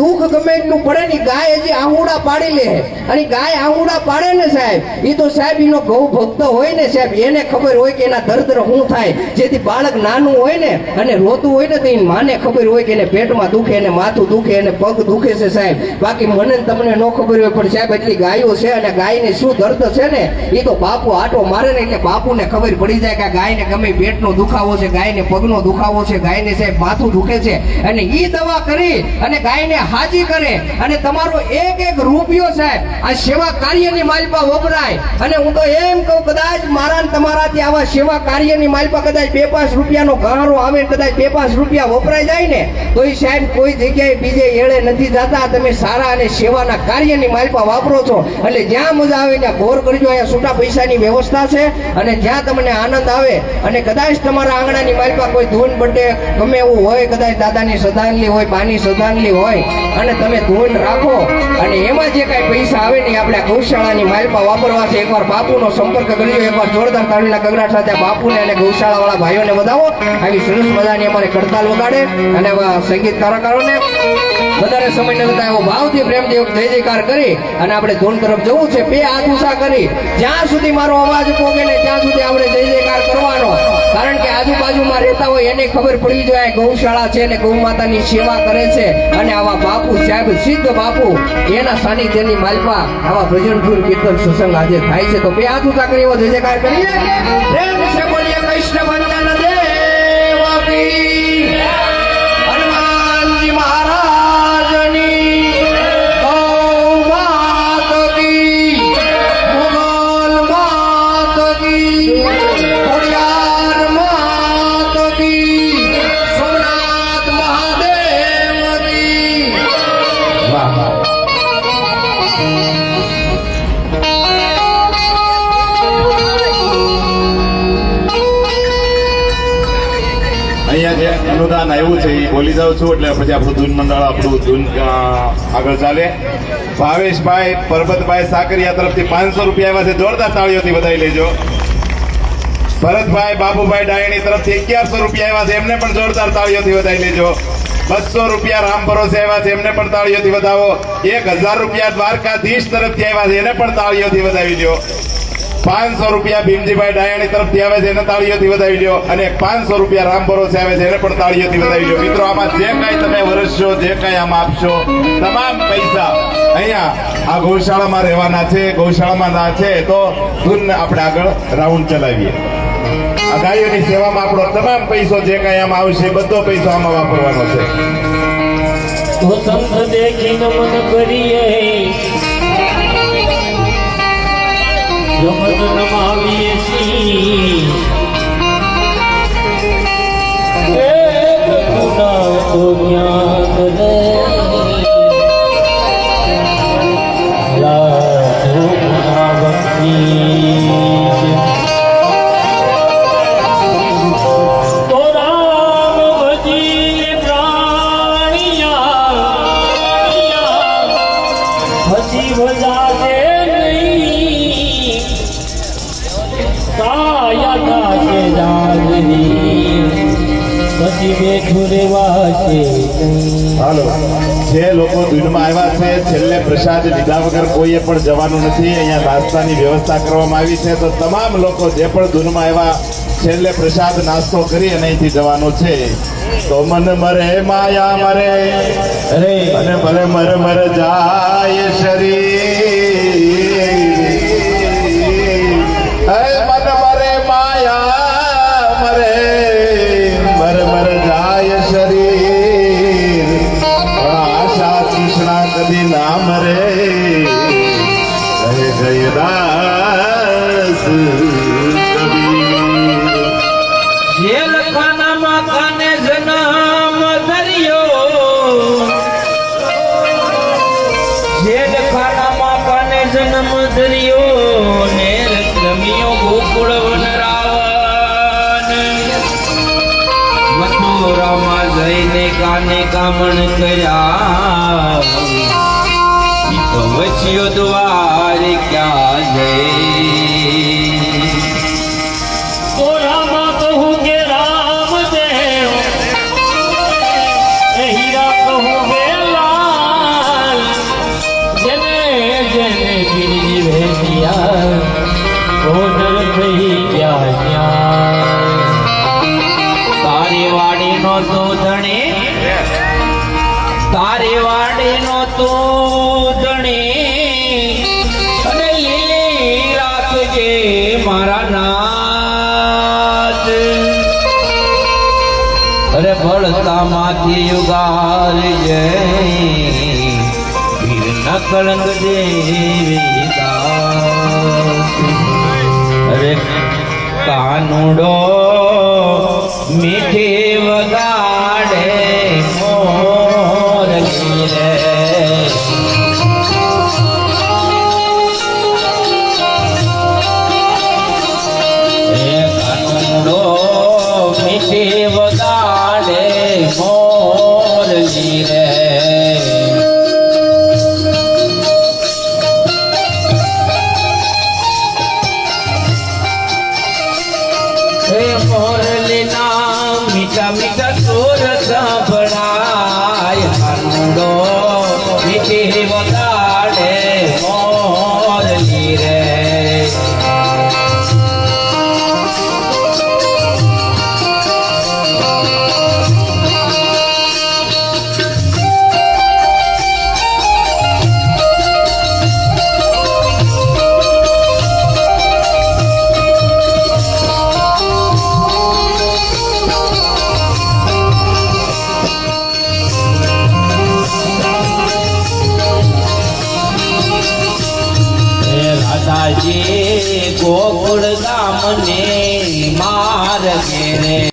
દુઃખ ગમે એટલું પડે ને ગાય હજી આહુડા પાડી લે અને ગાય આહુડા પાડે ને સાહેબ એ તો સાહેબ એનો ગૌ ભક્ત હોય ને સાહેબ, એને ખબર હોય કે એના દર્દ શું થાય. જેથી બાળક નાનું હોય ને અને રોતું હોય ને તો એની માને ખબર હોય કે એને પેટમાં દુખે એને માથું દુખે એને પગ દુખે છે સાહેબ. બાકી મને તમને ન ખબર હોય, પણ સાહેબ એટલી ગાયો છે અને ગાયને શું દર્દ છે ને એ તો બાપુ આટો મારે ને એટલે બાપુને ખબર પડી જાય કે ગાયને ગમે પેટનો દુખાવો છે, ગાયને પગનો દુખાવો છે, ગાયને સાહેબ માથું દુખે છે. અને એ દવા કરી અને ગાયને હાજી કરે અને તમારો એક એક રૂપિયો સાહેબ આ સેવા કાર્યની માલપા વપરાય. અને હું તો એમ કહું, કદાચ મારા તમારાથી આવા સેવા કાર્યની માલપા કદાચ બે પાંચ રૂપિયાનો ગહારો આવે કદાચ બે પાંચ રૂપિયા વપરાઈ જાય ને તો એ સાહેબ કોઈ જગ્યાએ બીજે એળે નથી જતા. તમે સારા અને સેવાના કાર્યની માલપા વાપરો છો. એટલે જ્યાં મજા આવે ત્યાં ઘોર કરજો. અહીંયા છૂટા પૈસાની વ્યવસ્થા છે અને જ્યાં તમને આનંદ આવે અને કદાચ તમારા આંગણાની માલપા કોઈ ધૂન બર્થડે ગમે એવું હોય, કદાચ દાદાની શ્રદ્ધાંજલિ હોય, બાની શ્રદ્ધાંજલિ હોય અને તમે ધૂન રાખો. અને એમાં જે કાંઈ પૈસા આવે ને આપણે ગૌશાળાની માલપા વાપરવા છે. એકવાર બાપુનો સંપર્ક કરજો. એકવાર જોરદાર તાળીના ગગડાટ સાથે બાપુને અને ગૌશાળા વાળા ભાઈઓને વધાવો. આવી સરસ મજાની અમારે કડતાલ વગાડે. અને સંગીત કલાકારોને વધારે સમય ન લેતા એવો ભાવથી પ્રેમથી જય જયકાર કરી અને આપણે ધૂન તરફ જવું છે, બે હાથ ઉષા કરી. જ્યાં સુધી મારો અવાજ પોગે ને ત્યાં સુધી આપણે જય જયકાર કરવાનો. કારણ કે આજુબાજુમાં રહેતા હોય એને ખબર પડી જાય, ગૌશાળા છે ને ગૌ માતાની સેવા કરે છે અને આવા બાપુ સાહેબ, સિદ્ધ બાપુ, એના સાનિધ્યની માલપા આવા ભજન ધૂન કીર્તન સત્સંગ આજે થાય છે. તો બે હાથ ઊંચા કરી, એવો જય જયકાર કરીએ કૃષ્ણ ભગવાન દેવ અહીંયા જે અનુદાન આવ્યું છે, એ બોલી જાઉં છું. એટલે પછી આપણું ધૂન મંડળ, આપણું ધૂન આગળ ચાલે. ભાવેશભાઈ, પરબતભાઈ સાકરિયા તરફથી પાંચસો રૂપિયા આવ્યા છે. જોરદાર તાળીઓથી વધાવી લેજો. ભરતભાઈ, બાબુભાઈ ડાયણી તરફથી અગિયારસો રૂપિયા આવ્યા છે. એમને પણ જોરદાર તાળીઓથી વધાવી લેજો. બસો રૂપિયા રામ ભરોસે આવ્યા છે. એમને પણ તાળીઓથી વધાવો. એક હજાર રૂપિયા દ્વારકાધીશ તરફથી આવ્યા છે. એને પણ તાળીઓથી વધાવી લ્યો પાંચસો રૂપિયા ભીમજીભાઈ ડાયાણી તરફથી આવે છે, એને તાળીઓથી વધાવી દો અને પાંચસો રૂપિયા રામ ભરોસે આવે છે, એને પણ તાળીઓથી વધાવી દો મિત્રો, આમાં જે કાંઈ તમે વરસશો જે કાંઈ આમાં આપશો, તમામ પૈસા અહીંયા આ ગૌશાળામાં રહેવાના છે, ગૌશાળામાં ના છે, તો ધૂન આપણે આગળ રાઉન્ડ ચલાવીએ. આ ગાયોની સેવામાં આપણો તમામ પૈસો જે કાંઈ આમાં આવશે, બધો પૈસો આમાં વાપરવાનો છે. તો સંત દેખી નમન કરીએ. જમન નમાવીએ છીએ તો રે પછી બેઠું રેવાશે હાલો. જે લોકો દૂધમાં આવ્યા છે છેલ્લે પ્રસાદ લીધા વગર કોઈએ પણ જવાનું નથી. અહીંયા નાસ્તાની વ્યવસ્થા કરવામાં આવી છે. તો તમામ લોકો જે પણ દૂધમાં આવ્યા છેલ્લે પ્રસાદ નાસ્તો કરી અને અહીંથી જવાનું છે. તો મન મરે માયા મરે. અરે. અને ભલે મર મર જાય શરીર. રહે જયદાસ કબીર જેલ ખાનામાં કાને જન્મ ધર્યો જેલ ખાનામાં કાને જન્મ ધર્યો, ને ગોકુળ વન રાવણ મથુરામાં જઈને કાને કામણ કર્યા. પહોંચ્યો દ્વારિકા જય કોરામાં કહું કે રામ તો ધણી તારી વાડી અરે બળતામાંથી યુગાર જય વીરના કળંગ દેવી અરે કાનુડો મીઠી দেবতা Amém.